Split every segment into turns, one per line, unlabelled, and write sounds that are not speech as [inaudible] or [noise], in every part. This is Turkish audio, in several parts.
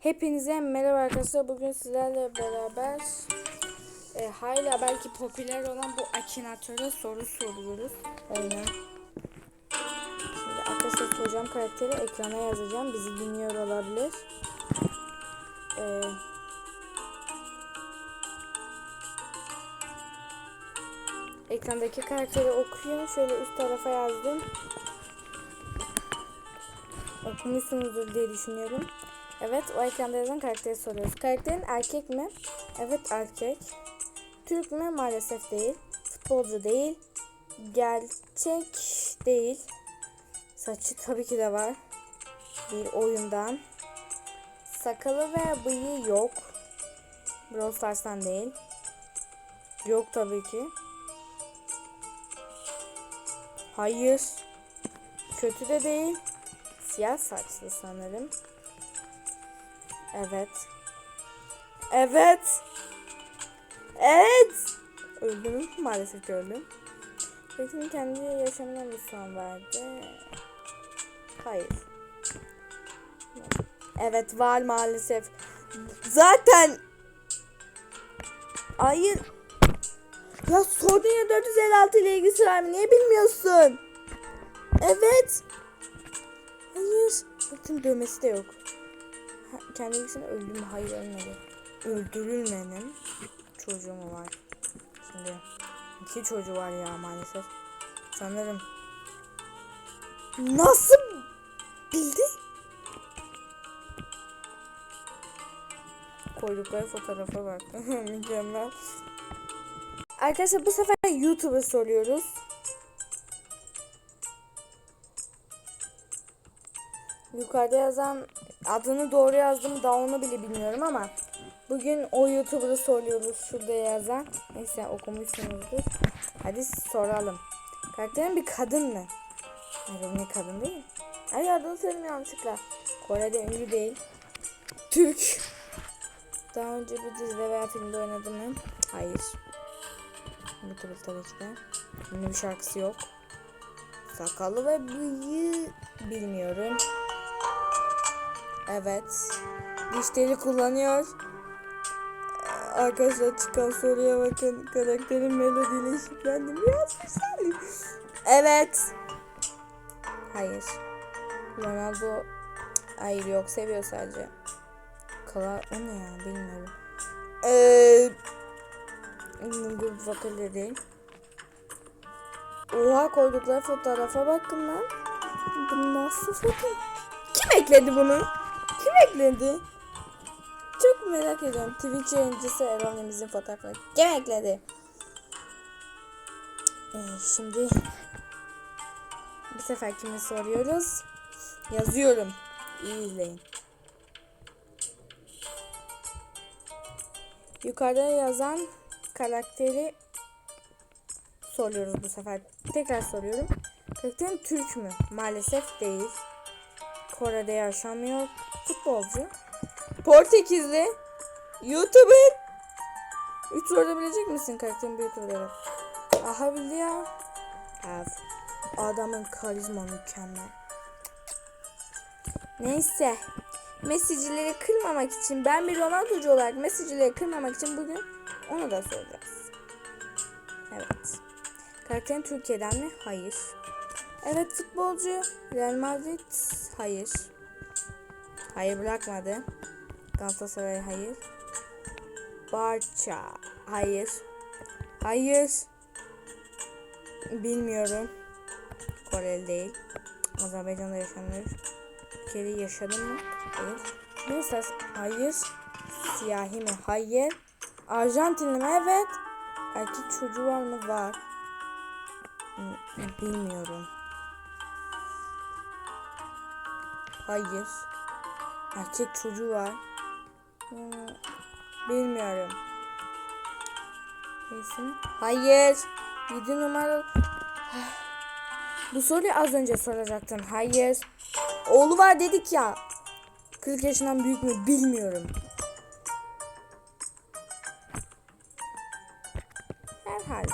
Hepinize merhaba arkadaşlar. Bugün sizlerle beraber e, hala belki popüler olan bu Akinator'a soru soruyoruz. Aynen. Şimdi arkadaşlar soracağım karakteri ekrana yazacağım. Bizi dinliyor olabilir. E, ekrandaki karakteri okuyun. Şöyle üst tarafa yazdım. Okumuşsunuzdur diye düşünüyorum. Evet o ekranda yazan karakteri soruyoruz. Karakterin erkek mi? Evet erkek. Türk mü? Maalesef değil. Futbolcu değil. Gerçek değil. Saçı tabii ki de var. Bir oyundan. Sakalı ve bıyığı yok. Brawl Stars'tan değil. Yok tabii ki. Hayır. Kötü de değil. Siyah saçlı sanırım. Evet. Evet. Evet. Öldüm. Maalesef ki öldüm. Betty'nin kendi yaşamına mı son verdi? Hayır. Evet var maalesef. Zaten Hayır. Ya sordun ya 456 ile ilgisi var mı? Niye bilmiyorsun? Evet. Hayır. Bakın dövmesi de yok. Ha, kendi ilgisini öldü mü? Hayır ölmedi. Öldürülmenin çocuğu mu var? Şimdi iki çocuğu var ya maalesef. Sanırım. Nasıl bildi? Koydukları fotoğrafa bak. [laughs] Mükemmel. Arkadaşlar bu sefer YouTube'a soruyoruz. Yukarıda yazan adını doğru yazdım da onu bile bilmiyorum ama bugün o YouTuber'ı soruyoruz şurada yazan. Neyse okumuşsunuzdur. Hadi soralım. Karakterin bir kadın mı? Hayır ne kadın değil. Ay adını söyledim yanlışlıkla. Kore'de ünlü değil. Türk. Daha önce bir dizide veya filmde oynadı mı? Hayır. YouTuber tabii ki de. Ünlü bir şarkısı yok. Sakalı ve bıyığı bilmiyorum. Evet. Dişleri kullanıyor. Arkadaşlar çıkan soruya bakın. Karakterin melodiyle eşitlendim. Biraz güzel. Evet. Hayır. Ronaldo hayır yok seviyor sadece. Kala o ne ya bilmiyorum. Eee bu vakılı değil. Oha koydukları fotoğrafa bakın lan. Bu nasıl fotoğraf? Kim ekledi bunu? Kim ekledi? Çok merak ediyorum. Twitch yayıncısı Eronemizin fotoğrafını kim ekledi? Ee, şimdi bu sefer kimi soruyoruz? Yazıyorum. İyi izleyin. Yukarıda yazan karakteri soruyoruz bu sefer. Tekrar soruyorum. Karakterin Türk mü? Maalesef değil. Kore'de yaşamıyor. Futbolcu. Portekizli. YouTuber. Üç soruda bilecek misin karakterin bir YouTuber'ı? Aha bildi ya. Evet. Adamın karizma mükemmel. Neyse. Mesajcıları kırmamak için ben bir Ronaldo'cu olarak mesajcıları kırmamak için bugün onu da soracağız. Evet. Karakterin Türkiye'den mi? Hayır. Evet futbolcu. Real Madrid. Hayır. Hayır bırakmadı. Galatasaray hayır. Barça. Hayır. Hayır. Bilmiyorum. Koreli değil. Azerbaycan'da yaşanıyor. Türkiye'de yaşadın mı? Hayır. Neyse. Hayır. Siyahi mi? Hayır. Arjantinli mi? Evet. Erkek çocuğu var mı? Var. Bilmiyorum. Hayır. Erkek çocuğu var. Hmm, Bilmiyorum. İsmi? Hayır. 7 numara. Bu soruyu az önce soracaktın. Hayır. Oğlu var dedik ya. 40 yaşından büyük mü bilmiyorum. Herhalde.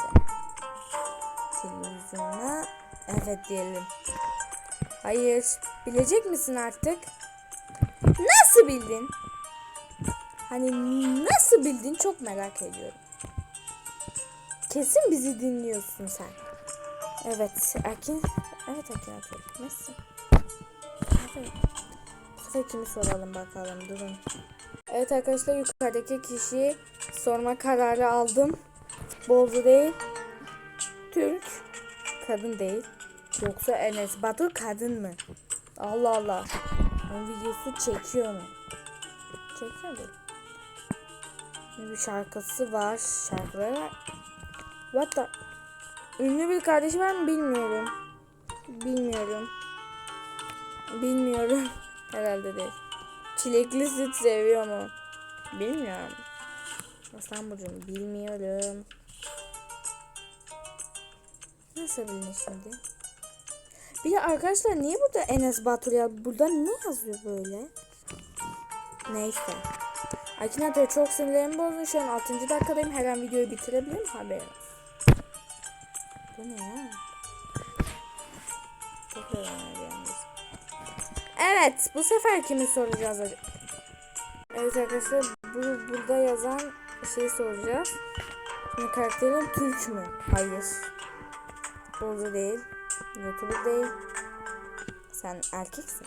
Televizyona evet diyelim. Hayır. Bilecek misin artık? Nasıl bildin? Hani nasıl bildin çok merak ediyorum. Kesin bizi dinliyorsun sen. Evet Erkin. Evet Erkin Erkin. Nasıl? Evet. Bu sefer kimi soralım bakalım durun. Evet arkadaşlar yukarıdaki kişiyi sorma kararı aldım. Bolcu değil. Türk. Kadın değil. Yoksa Enes Batur kadın mı? Allah Allah. Onun videosu çekiyor mu? Çekiyor değil. Bir şarkısı var. Şarkıları What the? Ünlü bir kardeşi var mı bilmiyorum. Bilmiyorum. Bilmiyorum. [laughs] Herhalde değil. Çilekli süt seviyor mu? Bilmiyorum. Aslan burcum bilmiyorum. Nasıl bilinir şimdi? Bir de arkadaşlar niye burada Enes Batur ya? Burada ne yazıyor böyle? Neyse. Akinator çok sinirlerimi bozdu. Şu an 6. dakikadayım. Her an videoyu bitirebilirim. Haberin. Bu ne ya? Oynayacağız. Evet. Bu sefer kimi soracağız acaba? Evet arkadaşlar. Bu, burada yazan şeyi soracağız. Şimdi karakterin Türk mü? Hayır. Bolcu değil. Youtuber değil. Sen erkeksin.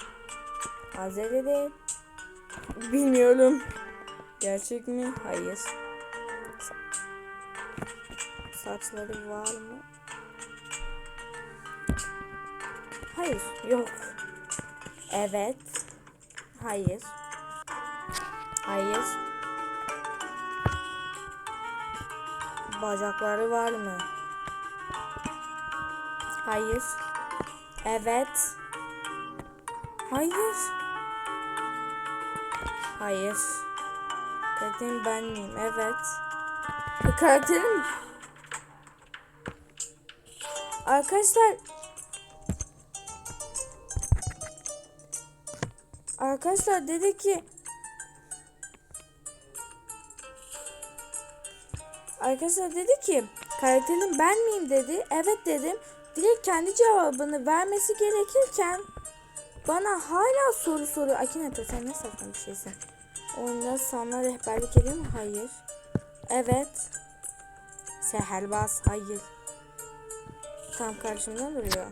Azeri değil. Bilmiyorum. Gerçek mi? Hayır. Sa- saçları var mı? Hayır. Yok. Evet. Hayır. Hayır. Bacakları var mı? Hayır. Evet. Hayır. Hayır. Karakterim ben miyim? Evet. E, karakterim... Arkadaşlar... Arkadaşlar dedi ki... Arkadaşlar dedi ki karakterim ben miyim dedi. Evet dedim. Direkt kendi cevabını vermesi gerekirken bana hala soru soruyor. Akinato sen ne saçma bir şeysin. Oyunda sana rehberlik ediyor mu? Hayır. Evet. Seherbaz. Hayır. Tam karşımda duruyor.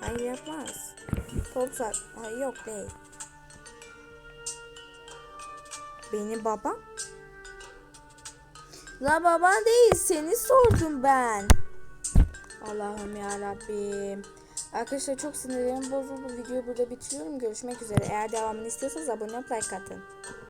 Hayır yapmaz. Top sat. Hayır yok değil. Benim babam? La baban değil seni sordum ben. Allah'ım ya Rabbim. Arkadaşlar çok sinirlerim bozuldu. Videoyu burada bitiriyorum. Görüşmek üzere. Eğer devamını istiyorsanız abone olup like atın.